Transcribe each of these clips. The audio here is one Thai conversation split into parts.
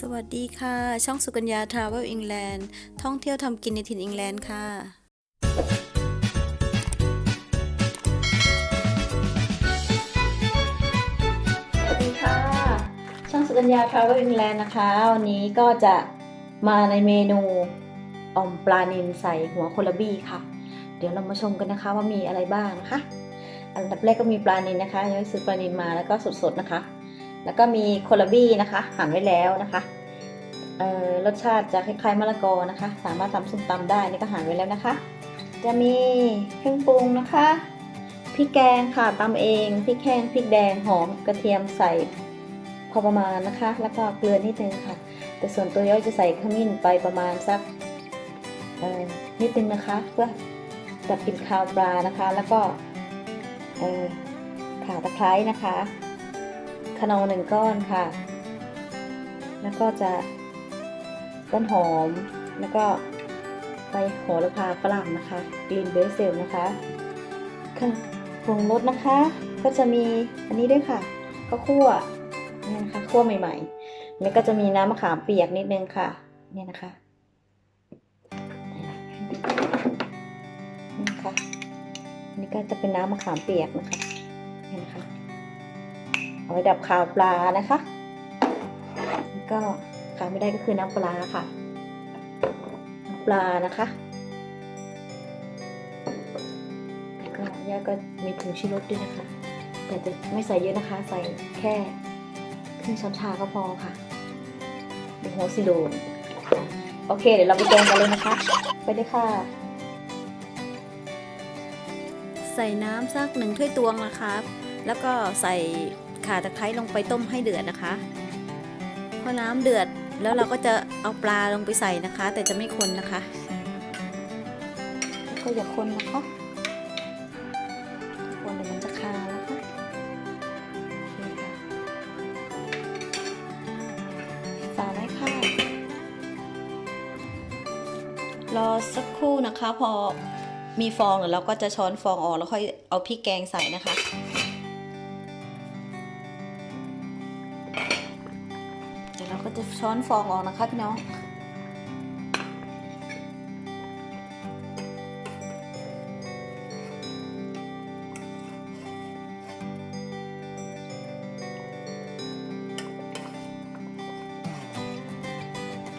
สวัสดีค่ะ ช่องสุกัญญา Travel England ท่องเที่ยวทำกินในถิ่นอังกฤษค่ะ สวัสดีค่ะ ช่องสุกัญญา Travel England นะคะ วันนี้ก็จะมาในเมนูอ่อมปลานิลใส่หัวโคลบี้ค่ะ เดี๋ยวเรามาชมกันนะคะว่ามีอะไรบ้างนะคะ อันดับแรกก็มีปลานิลนะคะย้อยซื้อปลานิลมาแล้วก็สดๆนะคะ แล้วก็มีโคลาบี้นะคะหั่นไว้แล้วนะคะรสชาติจะคล้ายๆมะละกอนะคะ สามารถทำส้มตำได้นี่ก็หั่นไว้แล้วนะคะ จะมีเครื่องปรุงนะคะพริกแกงค่ะตำเองพริกแห้งพริกแดงหอมกระเทียมใส่พอประมาณนะคะ แล้วก็เกลือนิดนึงค่ะ แต่ส่วนตัวย่อยจะใส่ขมิ้นไปประมาณสักนิดนึงนะคะ เพื่อดับกลิ่นคาวปลานะคะ แล้วก็ข่าตะไคร้นะคะ ขนอหนึ่งก้อนค่ะ แล้วก็จะต้นหอม แล้วก็ใบโหระพาฝรั่งนะคะกรีนเบสเซลนะคะเครื่องปรุงรสนะคะ ก็จะมีอันนี้ด้วยค่ะข้าวคั่วเนี่ยนะคะคั่วใหม่ๆแล้วก็จะมีน้ำมะขามเปียกนิดนึงค่ะเนี่ยนะคะนี่ค่ะอันนี่ก็จะเป็นน้ำมะขามเปียกนะคะเนี่ยนะคะ เอาไว้ดับคาวปลานะคะแล้วก็ขาดไม่ได้ก็คือน้ำปลาค่ะ น้ำปลานะคะแล้วก็ย่าก็มีผงชูรสด้วยนะคะ แต่จะไม่ใส่เยอะนะคะ ใส่แค่ครึ่งช้อนชาก็พอค่ะเดี๋ยวหัวซิโดนโอเค เดี๋ยวเราไปแกงกันเลยนะคะ ไปเลยค่ะ ใส่น้ำสักหนึ่งถ้วยตวงนะคะแล้วก็ใส่ ข่าตะไคร้ลงไปต้มให้เดือดนะคะ พอน้ำเดือดแล้วเราก็จะเอาปลาลงไปใส่นะคะ แต่จะไม่คนนะคะแล้วก็อย่าคนนะคะคนเดี๋ยวมันจะคาวนะคะโอเคค่ะฝาไว้ค่ะ รอสักครู่นะคะ พอมีฟองเดี๋ยวเราก็จะช้อนฟองออกแล้วค่อยเอาพริกแกงใส่นะคะ ช้อนฟองออกนะคะพี่น้อง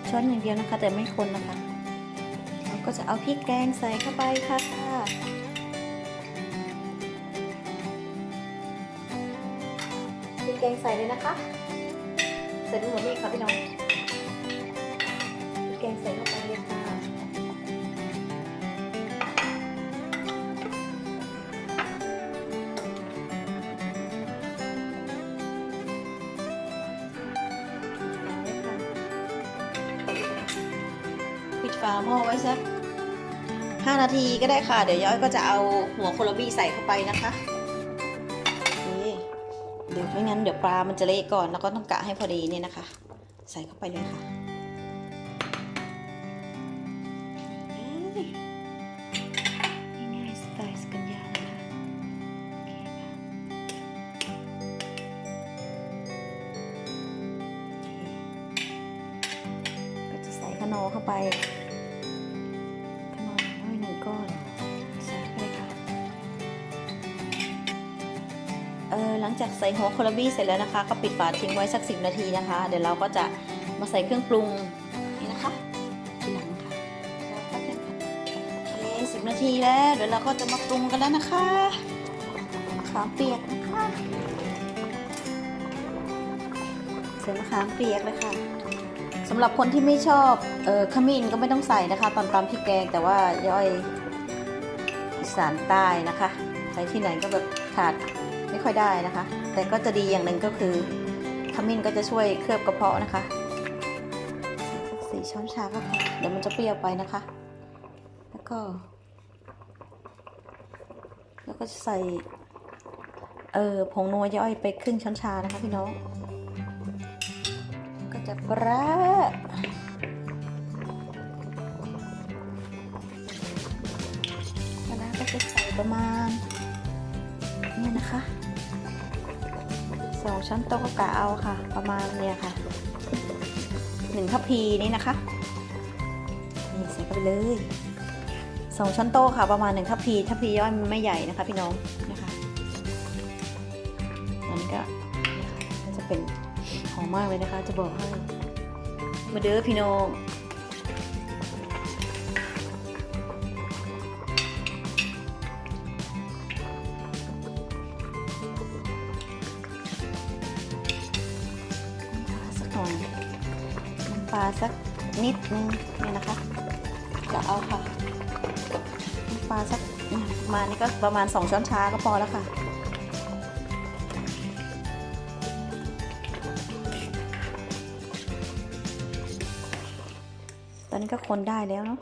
ช้อนอย่างเดียวนะคะ แต่ไม่คนนะคะ เราก็จะเอาพริกแกงใส่เข้าไปค่ะพริกแกงใส่เลยนะคะ ใส่ทั้งหมดนี่ค่ะพี่น้องแกงใส่เข้าไปเลยค่ะปิดฝาหม้อไว้สักห้านาทีก็ได้ค่ะ เดี๋ยวย้อยก็จะเอาหัวโคลบี้ใส่เข้าไปนะคะ ดี๋ยวไม่งั้นเดี๋ยวปลามันจะเละก่อนแล้วก็ต้องกะให้พอดีเนี่ยนะคะ ใส่เข้าไปเลยค่ะง่ายๆสไตล์สกัญญาเคค่ะก็จะใส่ขนอเข้าไป จากใส่หัวโคลบี้เสร็จแล้วนะคะ ก็ปิดฝาทิ้งไว้สักสินาทีนะคะ เดี๋ยวเราก็จะมาใส่เครื่องปรุงนี่นะคะทีหลังค่ะโอเคสิบนาทีแล้ว เดี๋ยวเราก็จะมาปรุงกันแล้วนะคะมะขามเปียกนะคะใส่มะขามเปียกเลยค่ะสำหรับคนที่ไม่ชอบเออขมิ้นก็ไม่ต้องใส่นะคะตอนตำพริกแกงแต่ว่าย่อยอีสานใต้นะคะ ใส่ที่ไหนก็แบบขาด ไม่ค่อยได้นะคะ แต่ก็จะดีอย่างหนึ่งก็คือขมิ้นก็จะช่วยเคลือบกระเพาะนะคะสี่ช้อนชาก็พอเดี๋ยวมันจะเปรี้ยวไปนะคะ แล้วก็ แล้วก็จะใส่เออผงนัวย่อยไปครึ่งช้อนชานะคะพี่น้อง ก็จะปลาปลาร้ก็จะใส่ประมาณเนี่ยนะคะ องช้อนโต๊ะก็กะเอาค่ะ ประมาณเนี่ยค่ะหนึ่งทัพพีนี่นะคะนี่ใส่เข้าไปเลยสองช้อนโต๊ะค่ะ ประมาณหนึ่งทัพพีทัพพีย่อยมันไม่ใหญ่นะคะ พี่น้องนะคะนนี้ก็เนี่ยค่ะก็จะเป็นหอมมากเลยนะคะ จะบอกให้มาเด้อพี่น้องาสักนิดนึงเนี่ยนะคะ จะเอาค่ะน้ำปลาสักมานี้ก็ประมาณ 2 ช้อนชาก็พอแล้วค่ะตอนนี้ก็คนได้แล้วเนาะ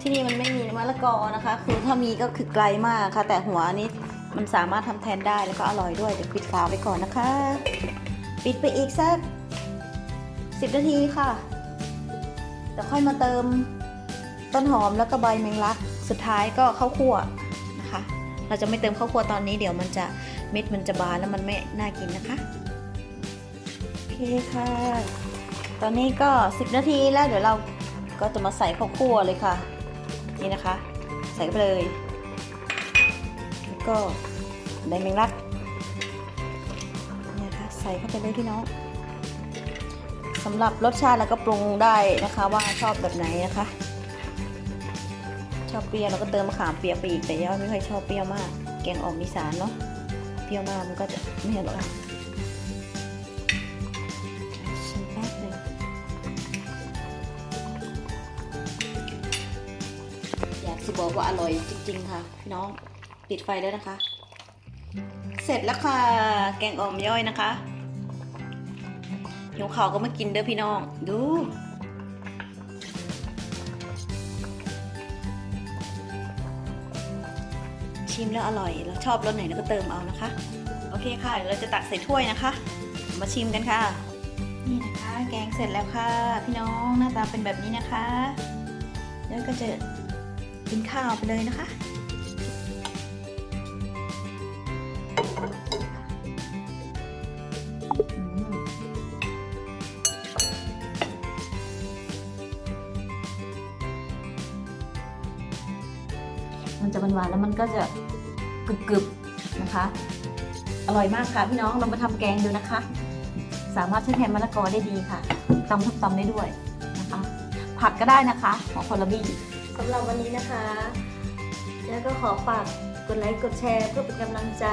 ที่นี่มันไม่มีมะละกอนะคะ คือถ้ามีก็คือไกลมากค่ะ แต่หัวนี้มันสามารถทำแทนได้แล้วก็อร่อยด้วย เดี๋ยวปิดฝาไว้ก่อนนะคะ ปิดไปอีกสักสิบนาทีค่ะเดี๋ยวค่อยมาเติมต้นหอมแล้วก็ใบแมงลัก สุดท้ายก็ข้าวคั่วนะคะ เราจะไม่เติมข้าวคั่วตอนนี้เดี๋ยวมันจะเม็ดมันจะบานแล้วมันไม่น่ากินนะคะโอเคค่ะ ตอนนี้ก็ 10 นาทีแล้วเดี๋ยวเราก็จะมาใส่ข้าวคั่วเลยค่ะ นี่นะคะ ใส่ไปเลย แล้วก็ใบแมงลัก ส่เข้าไปเลยพี่น้องสำหรับรสชาติเราก็ปรุงได้นะคะ ว่าชอบแบบไหนนะคะ ชอบเปรี้ยวเราก็เติมมะขามเปรี้ยกไปอีกแต่ย่าไม่ค่อยชอบเปรี้ยวมาก แกงออกอีสานเนาะเปรี้ยวมากมันก็จะไม่อร่อยชิมแป๊บนึงอยากจะบอกว่าอร่อยจริง ๆ ค่ะ พี่น้องปิดไฟแล้วนะคะ เสร็จแล้วค่ะ แกงอ่อมย่อยนะคะ หิวข่าวก็มากินเด้อพี่น้อง ดูชิมแล้วอร่อยแล้วชอบรสไหนเราก็เติมเอานะคะ โอเคค่ะเดี๋ยวเราจะตักใส่ถ้วยนะคะ มาชิมกันค่ะ นี่นะคะ แกงเสร็จแล้วค่ะ พี่น้องหน้าตาเป็นแบบนี้นะคะ แล้วก็จะกินข้าวไปเลยนะคะ มันจะหวานๆแล้วมันก็จะกรึบๆนะคะ อร่อยมากค่ะพี่น้องเรามาทำแกงดูนะคะ สามารถใช้แทนมะละกอได้ดีค่ะตำทุกตำได้ด้วยนะคะ ผัดก็ได้นะคะของคนลบี้สำหรับวันนี้นะคะ แล้วก็ขอฝากกดไลค์กดแชร์เพื่อเป็นกำลังใจ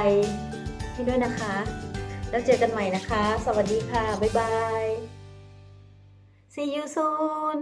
ให้ด้วยนะคะ แล้วเจอกันใหม่นะคะ สวัสดีค่ะ บ๊ายบาย see you soon